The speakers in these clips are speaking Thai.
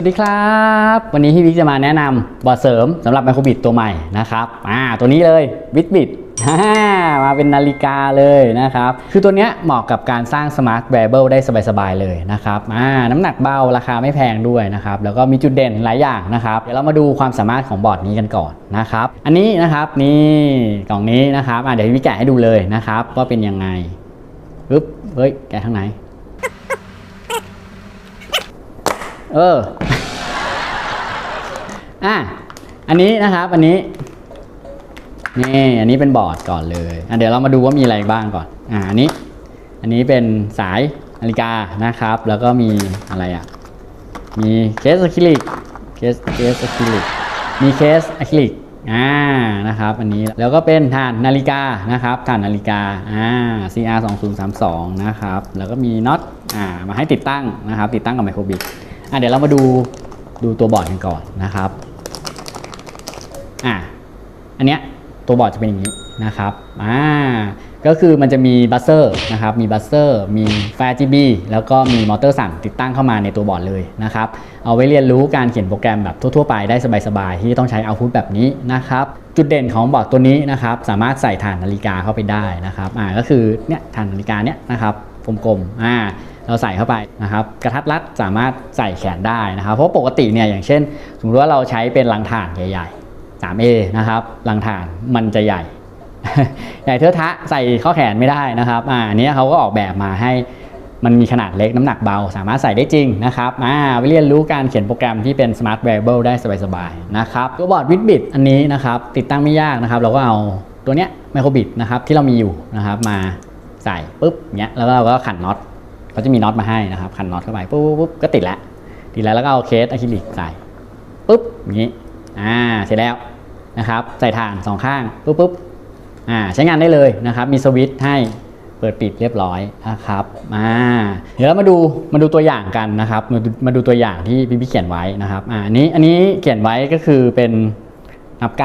สวัสดีครับ วันนี้พี่บิ๊กจะมาแนะนำบอร์ดเสริมสำหรับไมโครบิดตัวใหม่นะครับอ่าตัวนี้เลยวิดบิดมาเป็นนาฬิกาเลยนะครับ คือตัวเนี้ยเหมาะกับการสร้างสมาร์ทแวร์เบิลได้สบายๆเลยนะครับอ่าน้ำหนักเบาราคาไม่แพงด้วยนะครับ แล้วก็มีจุดเด่นหลายอย่างนะครับ เดี๋ยวเรามาดูความสามารถของบอร์ดนี้กันก่อนนะครับ อันนี้นะครับนี่กล่องนี้นะครับอ่าเดี๋ยวพี่แกะให้ดูเลยนะครับว่าเป็นยังไงปึ๊บเฮ้ยแกะข้างในเออ อะอันนี้นะครับอันนี้นี่อันนี้เป็นบอร์ดก่อนเลยอะเดี๋ยวเรามาดูว่ามีอะไรบ้างก่อนอ่าอันนี้ อันนี้เป็นสายนาฬิกานะครับ แล้วก็มีอะไรอะมีเคสอะคริลิกเคสเคสอะคริลิกมีเคสอะคริลิกอ่านะครับอันนี้แล้วก็เป็นฐานนาฬิกานะครับฐานนาฬิกาอ่า CR 2032นะครับแล้วก็มีน็อตอ่ามาให้ติดตั้งนะครับ ติดตั้งกับไมโครบิดอะเดี๋ยวเรามาดูดูตัวบอร์ดกันก่อนนะครับ อะอันเนี้ยตัวบอร์ดจะเป็นอย่างนี้นะครับอ่าก็คือมันจะมีบัสเซอร์นะครับ มีบัสเซอร์มีแฟร์ GB แล้วก็มีมอเตอร์สั่นติดตั้งเข้ามาในตัวบอร์ดเลยนะครับ เอาไว้เรียนรู้การเขียนโปรแกรมแบบทั่ว ๆ ไปได้สบายๆ ที่ต้องใช้เอาพุตแบบนี้นะครับ จุดเด่นของบอร์ดตัวนี้นะครับ สามารถใส่ฐานนาฬิกาเข้าไปได้นะครับอ่าก็คือเนี่ยฐานนาฬิกาเนี่ยนะครับกลมๆอ่าเราใส่เข้าไปนะครับ กระทัดรัดสามารถใส่แขนได้นะครับ เพราะปกติเนี่ยอย่างเช่น สมมติว่าเราใช้เป็นลังถ่านใหญ่ๆ 3A นะครับลังถ่านมันจะใหญ่ ใหญ่เทอะทะใส่ข้อแขนไม่ได้นะครับอ่าอันนี้เขาก็ออกแบบมาให้มันมีขนาดเล็กน้ำหนักเบา สามารถใส่ได้จริงนะครับอ่าไปเรียนรู้การเขียนโปรแกรมที่เป็น Smart Variable ได้สบายๆนะครับตัวบอร์ดวิดบิดอันนี้นะครับติดตั้งไม่ยากนะครับ เราก็เอาตัวเนี้ยไมโครบิดนะครับที่เรามีอยู่นะครับมาใส่ปุ๊บเนี้ยแล้วเราก็ขันน็อตเขาจะมีน็อตมาให้นะครับขันน็อตเข้าไปปุ๊บปุ๊บปุ๊บก็ติดแล้วติดแล้วแล้วก็เอาเคสอะคริลิกใส่ปุ๊บอย่างนี้ อ่าเสร็จแล้วนะครับใส่ถ่านสองข้างปุ๊บปุ๊บอ่าใช้งานได้เลยนะครับ มีสวิตช์ให้เปิดปิดเรียบร้อยนะครับอ่าเดี๋ยวเรามาดูมาดูตัวอย่างกันนะครับมาดูมาดูตัวอย่างที่พี่พี่เขียนไว้นะครับอ่าอันนี้อันนี้เขียนไว้ก็คือเป็นนับ9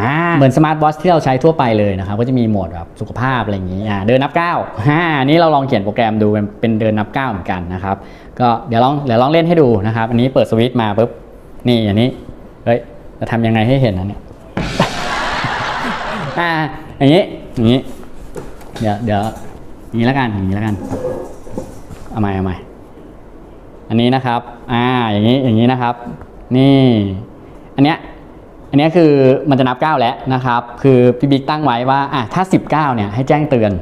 อ่าเหมือนสมาร์ทวอทที่เราใช้ทั่วไปเลยนะครับก็จะมีโหมดแบบสุขภาพอะไรอย่างนี้อ่าเดินนับ9อ่าอันนี้เราลองเขียนโปรแกรมดูเป็นเป็นเดินนับ9เหมือนกันนะครับก็เดี๋ยวลองเดี๋ยวลองเล่นให้ดูนะครับ อันนี้เปิดสวิตช์มาปุ๊บนี่อันนี้ เฮ้ยจะทำยังไงให้เห็นนะเนี่ยอ่าอย่างนี้อย่างนี้ เดี๋ยวเดี๋ยวอย่างนี้แล้วกันอย่างนี้แล้วกันเอาใหม่เอาใหม่อันนี้นะครับ อ่าอย่างนี้อย่างนี้นะครับ นี่ อันเนี้ยอันเนี้ยคือมันจะนับ 9 แล้วนะครับ คือพี่บิ๊กตั้งไว้ว่าอะถ้า 19เนี่ยให้แจ้งเตือน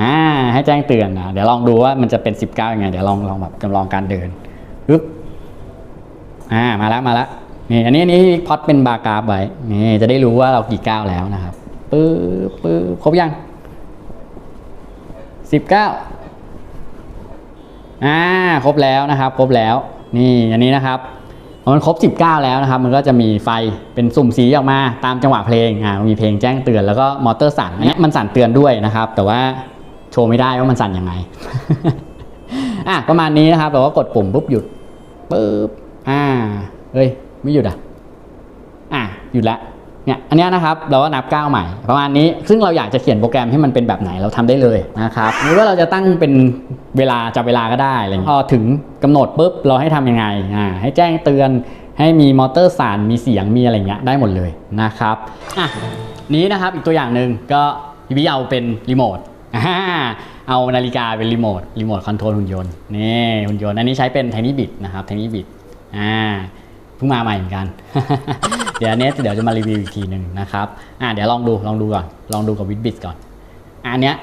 อ่าให้แจ้งเตือนนะเดี๋ยวลองดูว่ามันจะเป็น 19ยังไง เดี๋ยวลองลองแบบจำลองการเดินปึ๊บอ่ามาแล้วมาแล้ว นี่อันนี้อันนี้พอดเป็นบาร์กราฟไว้นี่จะได้รู้ว่าเรากี่ก้าวแล้วนะครับปึ๊บปึ๊บครบยังสิบเก้าอ่าครบแล้วนะครับ ครบแล้วนี่อันนี้นะครับมันครบ 19 แล้วนะครับ มันก็จะมีไฟเป็นสุ่มสีออกมาตามจังหวะเพลงอ่ามีเพลงแจ้งเตือนแล้วก็มอเตอร์สั่นอันนี้มันสั่นเตือนด้วยนะครับ แต่ว่าโชว์ไม่ได้ว่ามันสั่นยังไงอะประมาณนี้นะครับเราก็กดปุ่มปุ๊บหยุดปุ๊บอ่าเฮ้ย ไม่หยุดอะอะหยุดแล้วเนี่ยอันนี้นะครับเราก็นับก้าวใหม่ประมาณนี้ซึ่งเราอยากจะเขียนโปรแกรมให้มันเป็นแบบไหนเราทำได้เลยนะครับหรือว่าเราจะตั้งเป็นเวลาจับเวลาก็ได้อะไรเงี้ยพอถึงกำหนดปุ๊บเราให้ทำยังไงอ่าให้แจ้งเตือนให้มีมอเตอร์สั่นมีเสียงมีอะไรเงี้ยได้หมดเลยนะครับอะนี้นะครับอีกตัวอย่างหนึ่งก็พี่เอาเป็นรีโมทอ่าเอานาฬิกาเป็นรีโมทรีโมทคอนโทรลหุ่นยนต์นี่หุ่นยนต์อันนี้ใช้เป็น Tiny Bit นะครับ Tiny Bit อ่า เพิ่งมาใหม่เหมือนกัน เดี๋ยวอันนี้เดี๋ยวจะมารีวิวอีกทีหนึ่งนะครับอ่าเดี๋ยวลองดูลองดูก่อนลองดูกับวิดบิตก่อนอันเนี้ย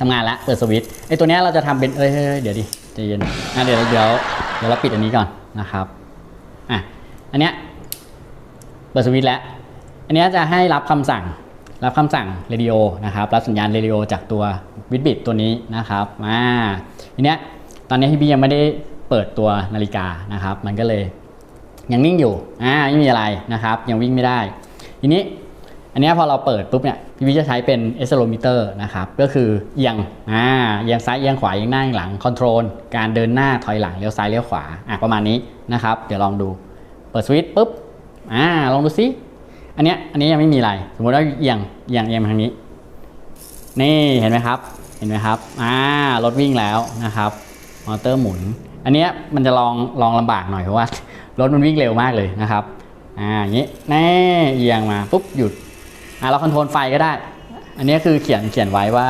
ทำงานแล้วเปิดสวิตช์ไอตัวเนี้ยเราจะทำเป็นเอ้ยเฮ้ยเดี๋ยวดิใจเย็นอะเดี๋ยวเดี๋ยวเดี๋ยวเราปิดอันนี้ก่อนนะครับอะอันเนี้ยเปิดสวิตช์แล้วอันเนี้ยจะให้รับคำสั่งรับคำสั่งเรดิโอนะครับรับสัญญาณเรดิโอจากตัววิดบิตตัวนี้นะครับอ่าทีเนี้ยตอนนี้พี่บียังไม่ได้เปิดตัวนาฬิกานะครับ มันก็เลย ยังนิ่งอยู่อ่าไม่มีอะไรนะครับยังวิ่งไม่ได้ ทีนี้อันเนี้ยพอเราเปิดปุ๊บเนี่ยพี่วิจะใช้เป็น accelerometer นะครับก็คือเอียงอ่าเอียงซ้ายเอียงขวาเอียงหน้าเอียงหลังคอนโทรลการเดินหน้าถอยหลังเลี้ยวซ้ายเลี้ยวขวาอะประมาณนี้นะครับเดี๋ยวลองดูเปิดสวิตช์ปุ๊บอ่าลองดูซิอันเนี้ยอันนี้ยังไม่มีอะไร สมมติว่าเอียงเอียงเอียงทางนี้ นี่เห็นไหมครับเห็นไหมครับอ่ารถวิ่งแล้วนะครับมอเตอร์หมุน อันเนี้ยมันจะลองลองลำบากหน่อยเพราะว่ารถมันวิ่งเร็วมากเลยนะครับอ่าอย่างนี้แน่เอียงมาปุ๊บหยุดอ่าเราคอนโทรลไฟก็ได้ อันนี้คือเขียนเขียนไว้ว่า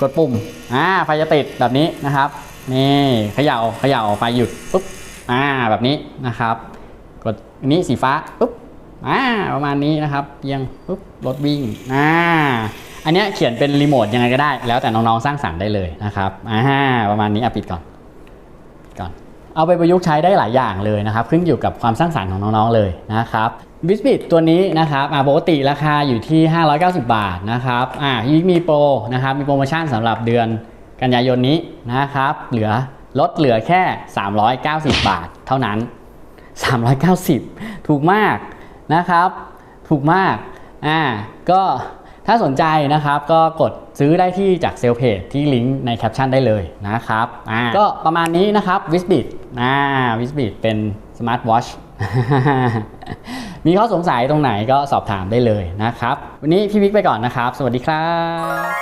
กดปุ่มอ่าไฟจะติดแบบนี้นะครับนี่เขย่าเขย่าไฟหยุดปุ๊บอ่าแบบนี้นะครับ กดอันนี้สีฟ้าปุ๊บอ่าประมาณนี้นะครับเอียงปุ๊บรถวิ่งอ่าอันนี้เขียนเป็นรีโมทยังไงก็ได้ แล้วแต่น้องๆสร้างสรรค์ได้เลยนะครับอ่าประมาณนี้อะปิดก่อน เอาไปประยุกต์ใช้ได้หลายอย่างเลยนะครับขึ้นอยู่กับความสร้างสรรค์ของน้องๆเลยนะครับวิสบิ t ตัวนี้นะครับปกติราคาอยู่ที่ 590 บาทนะครับอ่ายิ่งมีโปรนะครับมีโปรโมชั่นสำหรับเดือนกันยายนนี้นะครับเหลือลดเหลือแค่ 390 บาทเท่านั้น 390 ถูกมากนะครับ ถูกมากอ่าก็ ถ้าสนใจนะครับก็กดซื้อได้ที่จากเซลล์เพจที่ลิงก์ในแคปชั่นได้เลยนะครับก็ประมาณนี้นะครับวิสบิดนะวิสบิดเป็นสมาร์ทวอชมีข้อสงสัยตรงไหนก็สอบถามได้เลยนะครับ วันนี้พี่วิกไปก่อนนะครับ สวัสดีครับ